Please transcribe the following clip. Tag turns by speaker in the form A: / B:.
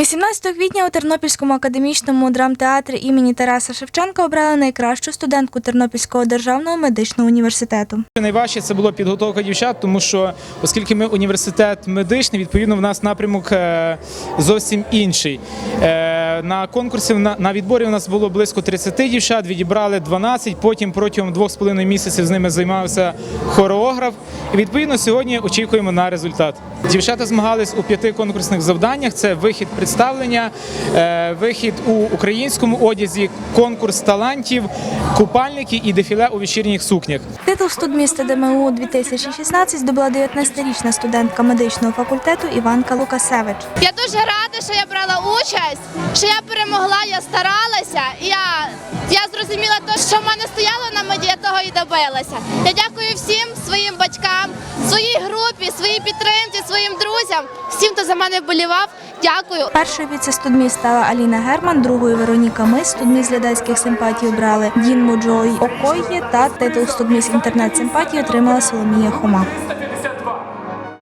A: 18 квітня у Тернопільському академічному драмтеатрі імені Тараса Шевченка обрали найкращу студентку Тернопільського державного медичного університету.
B: Найважче це було підготовка дівчат, тому що оскільки ми університет медичний, відповідно в нас напрямок е, зовсім інший. На конкурсі на, на відборі у нас було близько 30 дівчат, відібрали 12, Потім протягом двох з половиною місяців з ними займався хореограф. І відповідно сьогодні очікуємо на результат. Дівчата змагались у п'яти конкурсних завданнях: це вихід представлення, е, вихід у українському одязі, конкурс талантів, купальники і дефіле у вечірніх сукнях.
A: Титул студміста ДМУ 2016 здобула 19-річна студентка медичного факультету Іванка Лукасевич.
C: Я дуже рада, що я брала участь, що я перемогла, я старалася. Я, я зрозуміла те, що в мене стояло на меді, я того і добилася. Я дякую всім своїм батькам, своїй групі, своїй підтримці, своїм друзям, всім, хто за мене вболівав. Дякую.
A: Першою віце-студміст стала Аліна Герман, другою Вероніка Мис. Студміст глядацьких симпатій обрали Дін Муджой Окойє та титул студміст інтернет-симпатії отримала Соломія Хома.